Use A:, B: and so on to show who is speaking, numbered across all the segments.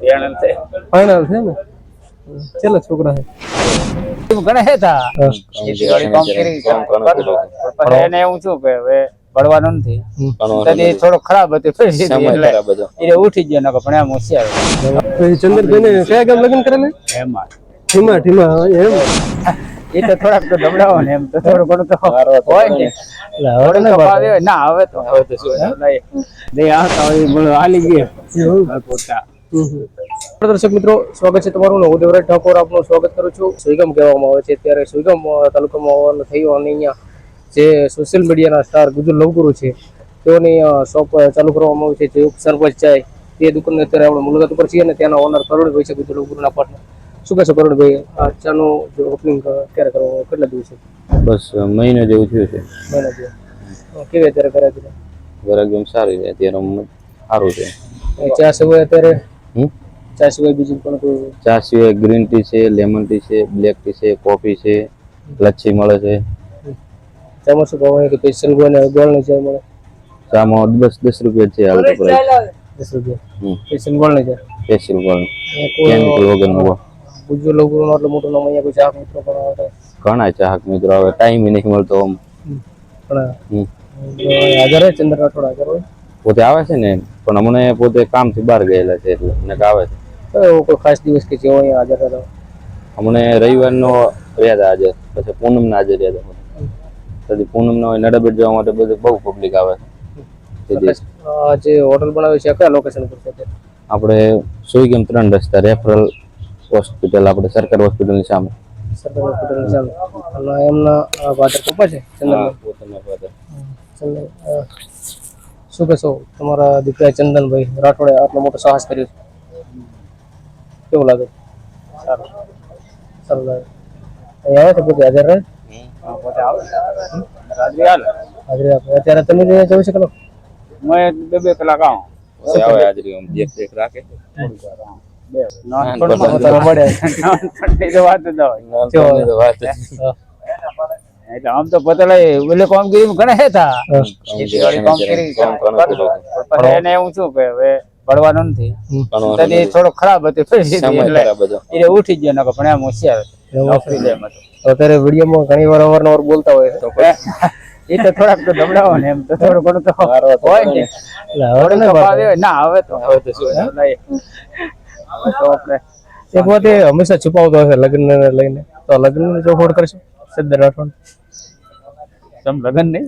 A: બેણ છે.
B: ફાઇનલ છે ને? છેલ્લા છોકરા છે.
A: ઘણા હેતા ખેતીવાડી કામ કરી પછી એને હું છું કે હવે ભણવાનું નથી. તદી થોડો ખરાબ હતો એટલે ઉઠી ગયો નકર પણ એમ હોશિયાર
B: ચંદ્રભાઈ ને કયા ગામ લગ્ન કરેલા?
A: એમાં
B: ઠીમા ઠીમા એમ.
A: એ તો થોડાક તો દબડાવો ને એમ તો થોડું ઘણું તો હોય ને.
B: એટલે.
A: ના હવે તો હવે તો શું? નહીં આવતા હોય હાલી ગયા. પોતા
B: દર્શક મિત્રો સ્વાગત છે તમારું હું દેવરાજ ઠાકોર. આપનું સ્વાગત કરું છું. સુઈગામ કહેવામાં આવે છે. ત્યારે સુઈગામ તાલુકામાં આવવાનું થયું અને અહીંયા જે સોશિયલ મીડિયાના સ્ટાર ગુજર લવગુરુ છે તેઓની શોપ ચાલુ કરવામાં આવી છે. જે સરપંચ ચાય તે દુકાનની અત્યારે આપણે મુલાકાત ઉપર છીએ અને ત્યાંના ઓનર કરુણભાઈ છે ગુજર લવગુરુના પાર્ટનર શું કહેશો કરુણભાઈ? આ ચાનું જે ઓપનિંગ ક્યારે કરવામાં કેટલા દિવસે
C: બસ મહિનો જેવું થયું છે.
B: મહિના જેવું. કેવી અત્યારે છે
C: ગરાક એમ સારી છે. અત્યારે સારું છે.
B: ચા સિવાય અત્યારે? ચા સિવાય બીજું પણ કોઈ
C: ચા સિવાય ગ્રીન ટી છે લેમન ટી છે બ્લેક ટી છે કોફી છે લચ્છી મળે છે
B: ચામાં શું ભાવ હોય કે સ્પેશિયલ ગોળ ને ગોળની ચા મળે
C: ચામાં દસ દસ રૂપિયા છે હાલ તો પ્રાઇસ
B: દસ રૂપિયા
C: હમ
B: સ્પેશિયલ ગોળની ચા
C: સ્પેશિયલ ગોળ
B: કોઈ
C: કેમિકલ વગરનું ગોળ
B: ગુજ્જો લોકોનું આટલું મોટું નામ અહીંયા કોઈ ચાહક મિત્રો પણ આવે
C: ઘણા ચાહક મિત્રો આવે ટાઈમ નહીં મળતો આમ
B: પણ
C: હમ.
B: હાજર હોય ચંદ્ર રાઠોડ હાજર હોય
C: પોતે આવે છે ને પણ અમને પોતે કામથી બહાર ગયેલા છે એટલે મને આવે છે.
B: એવો કોઈ ખાસ દિવસ કે જેવો અહીંયા હાજર રહેતા
C: અમને રવિવારનો રહ્યા હતા આજે પછી પૂનમના આજે રહ્યા હતા. પછી પૂનમના નડબેટ જવા માટે બધું બહુ પબ્લિક આવે છે.
B: જે હોટલ બનાવી છે કયા લોકેશન પર છે
C: આપણે સુઈગમ ત્રણ રસ્તા રેફરલ હોસ્પિટલ આપણે સરકાર હોસ્પિટલની સામે.
B: સરકાર હોસ્પિટલની સામે. અને એમના ફાધર પપ્પા છે? ચંદ્ર
C: પોતાના ફાધર
B: ચંદન અ, શું કહેશો? તમારા દીકરા ચંદનભાઈ રાઠોડે આટલો મોટો સાહસ કર્યો છે. કેવું લાગે? સારું. સારું લાગે. અહીંયા આવે છે પોતે? હાજર રહે?
A: પોતે આવે રાત્રે હાલે.
B: હાજરી આપે. અત્યારે તમે જે ચોવીસ કલાક
A: મેં બે બે કલાક આવું.
C: પછી આવે હાજરી આમ દેખ દેખ રાખે.
A: બે. નાનપણમાં
B: પોતાના મળે.
A: નાનપણની તો વાત જ ના હોય.
C: નાનપણની તો વાત જ.
A: એટલે આમ તો પતલા એટલે કામગીરી ઘણા હેતા એને હું છું કે હવે ભણવાનું નથી. તદી થોડો ખરાબ હતું. એટલે ઉઠી ગયો નકો પણ એમ હોશિયાર નોકરી લે એમાં તો.
B: અત્યારે વિડીયોમાં ઘણી વાર અવારનવાર બોલતા હોય તો
A: એ તો થોડાક તો દબડાવો ને એમ તો થોડું ઘણું તો હોય ને.
B: એટલે હવે.
A: ના હવે તો હવે તો શું તો આપણે
B: એક વાત એ હંમેશા છુપાવતો હશે લગ્ન લઈને. તો લગ્ન જો હોડ કરશો? સરદાર રાઠોડ.
A: તમ લગન નહીં?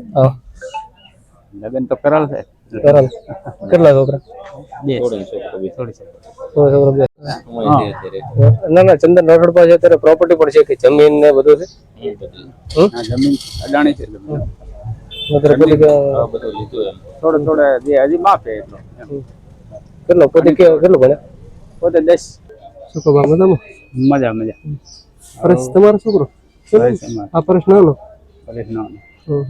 A: લગન તો કરાલ છે.
B: કરાલ. કેટલા છોકરા?
A: બે.
C: થોડી છોકરો.
B: ના ના ચંદન રાઠોડ પાસે અત્યારે પ્રોપર્ટી પણ છે કે જમીન ને બધું છે.
A: જમીન અડાણી છે. થોડો થોડો જે હજી એટલો.
B: કેટલો પોતે કે કેટલું ભણે
A: પોતે દસ.
B: શું કહો મજામાં?
A: મજા મજા.
B: પરેશ તમારો છોકરો? હમ.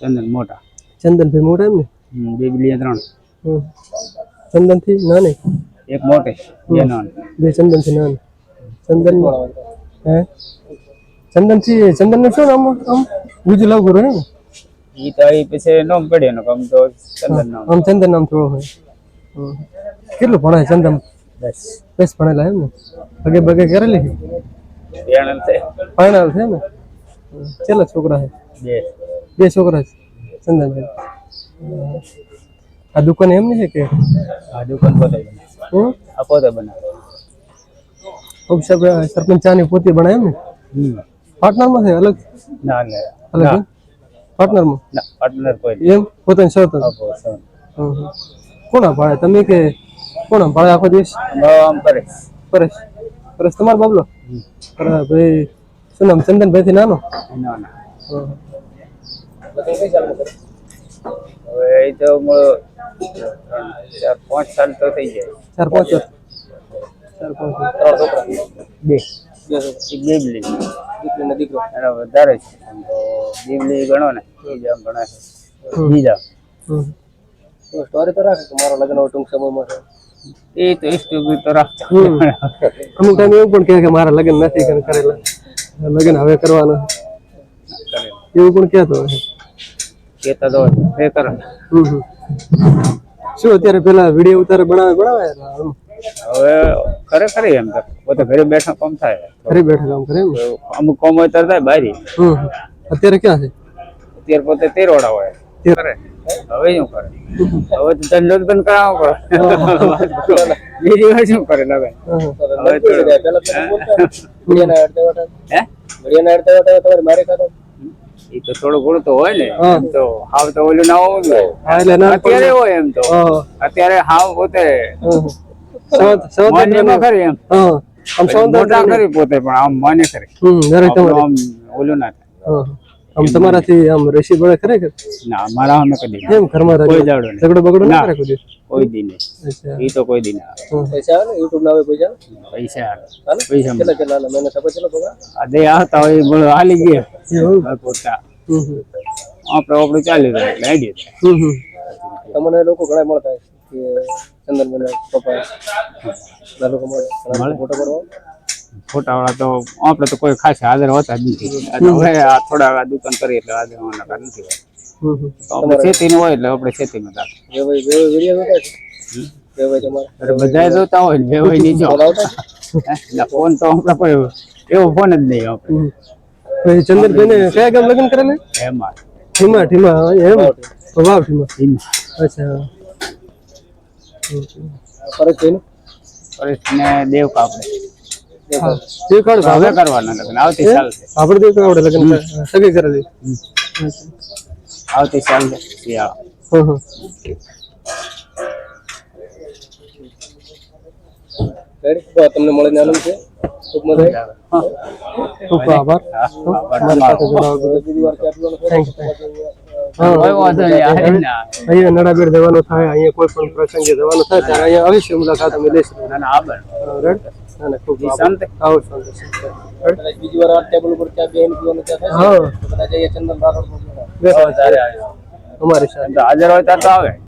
A: ચંદન મોટા.
B: ચંદનભાઈ મોટા એમ ને
A: બે બિલિયા ત્રણ.
B: ચંદનથી નાની?
A: એક મોટે બે નાન.
B: બે ચંદનથી નાની. ચંદન હે? ચંદનથી ચંદનનું શું નામ? આમ બીજું લાગુ કરો ને
A: ઈ તો ઈ પછી નામ પડ્યો એનો કમ તો ચંદન નામ.
B: આમ ચંદન નામ થોડું હોય. કેટલું ભણાય ચંદન?
A: બસ
B: બસ ભણેલા એમ ને બગે બગે કરેલી?
A: બેણ છે.
B: ફાઇનલ છે ને? છેલ્લા છોકરા છે?
A: બે.
B: બે છોકરા છે? ચંદનભાઈ આ દુકાન એમની છે કે?
A: આ દુકાન પોતે બનાવે. આ પોતે બનાવે.
B: ઉપસર સરપંચ ચાની પોતે બનાવે એમ ને. પાર્ટનરમાં છે? અલગ?
A: ના ના.
B: અલગ પાર્ટનરમાં
A: ના પાર્ટનર કોઈ.
B: એમ? પોતાની શરત
A: સૌ.
B: ભાડે? તમે કે કોણ ભાડે આખો દિવસ
A: કરે
B: પરેશ. પરેશ તમારો બાબલો? ભાઈ શું નામ? ચંદનભાઈ થી નાનો?
A: ના ના હવે એ તો ચાર પાંચ સાલ તો થઈ જાય.
B: ચાર પાંચ ચાર પાંચ ત્રણ છોકરા.
A: બે. બેબલી.
B: દીકરી ને દીકરો
A: એનો વધારે છે. તો બેબલી ગણો ને એ જ આમ ગણાય બીજા.
B: સ્ટોરી તો રાખે મારો લગ્ન ટૂંક સમયમાં છે.
A: એ તો હિસ્ટ્રી તો રાખતો
B: અમુક ટાઈમ એવું પણ કહે કે મારા લગ્ન નથી કર- કરેલા. લગ્ન હવે કરવાના. એવું પણ કહેતો હોય.
A: કેતા તો એ કરે.
B: શું અત્યારે પેલા વીડિયો ઉતારે બનાવે બનાવે?
A: હવે ખરે ખરે એમ તો. પોતે ઘરે બેઠા કામ થાય.
B: ઘરે બેઠા કામ કરે
A: અમુક કામ હોય ત્યારે થાય બારી.
B: અત્યારે ક્યાં છે?
A: અત્યારે પોતે તેરવાડા હોય. હવે શું કરે? હવે તો ધંધો જ બંધ કરાવવો પડે. બીજી વાર શું કરે. હવે તો- એ તો થોડું ઘણું તો હોય ને. તો હાવ તો ઓલું ના હોવું જોઈએ. અત્યારે હોય એમ તો. અત્યારે હાવ પોતે ખરી એમ.
B: આમ
A: મોટા ખરી પોતે પણ આમ માને ખરી ઓલું ના થાય.
B: આમ તમારાથી આમ રેસી પડે કરે કે?
A: ના મારા અમે કદી
B: કેમ ઘરમાં રહે?
A: કોઈ જાડો નહીં.
B: ઝઘડો બગડો ના. કરે કોઈ?
A: કોઈ દી નહીં.
B: અચ્છા.
A: એ તો કોઈ દી ના
B: પૈસા આવે યુટ્યુબ ના આવે પૈસા
A: પૈસા આવે. પૈસા કેટલા
B: કેટલા મહિને ખબર ચલો પગાર
A: આ દે આવતા હોય એ બોલો હાલી ગયા. પોતા
B: હમ હમ.
A: આપણે આપણું ચાલી રહ્યું એટલે આઈડિયા થાય
B: હમ હમ. તમને લોકો ઘણા મળતા હોય કે ચંદન મને પપ્પા બધા લોકો મળે ફોટો પાડવા.
A: ફોટા વાળા તો આપણે તો કોઈ ખાસ હાજર હોતા જ નથી. હવે આ થોડા દુકાન કરી એટલે હાજર હોવાના કારણ નથી.
B: હમ હમ.
A: આપણે ખેતીનું હોય એટલે આપણે ખેતીમાં રાખીએ.
B: વેવાઈ જોતા
A: હોય ને વેવાય નહીં જો. હે? ના ફોન તો આપણે કોઈ એવો ફોન જ નહીં આપણે
B: હમ. ચંદનબેને કયા ગામ લગ્ન કરેલા?
A: એમાં
B: ઠીમા ઠીમા એમ? વાવ ઠીમા.
A: એમાં.
B: અચ્છા છે ને
A: દેવ કાપડે.
B: જે કાઢ
A: હવે કરવાના લગ્ન. આવતી સાલ છે
B: આપણે તો કેવડે લગ્ન કરે કરે છે?
A: આવતી સાલ શિયાળા
B: હમ હમ. તમને મળીને આનંદ છે? ખૂબ મજા આવી ખૂબ આભાર. અહીંયા નડાબેર જવાનું થાય અહીંયા કોઈ પણ પ્રસંગે જવાનું થાય ત્યારે અહીંયા અવશ્ય મુલાકાત અમે લઈશું.
A: ના, ના આબર
B: રેડ અને ખૂબ.
A: શાંતિ.
B: આવો શાંતિ બીજી વાર આ ટેબલ ઉપર ચા બેન પીવાનું ત્યાં થાય હા. બધા જઈએ ચંદન રાઠોડ અમારી સાથે
A: હાજર હોય ત્યારે તો આવે.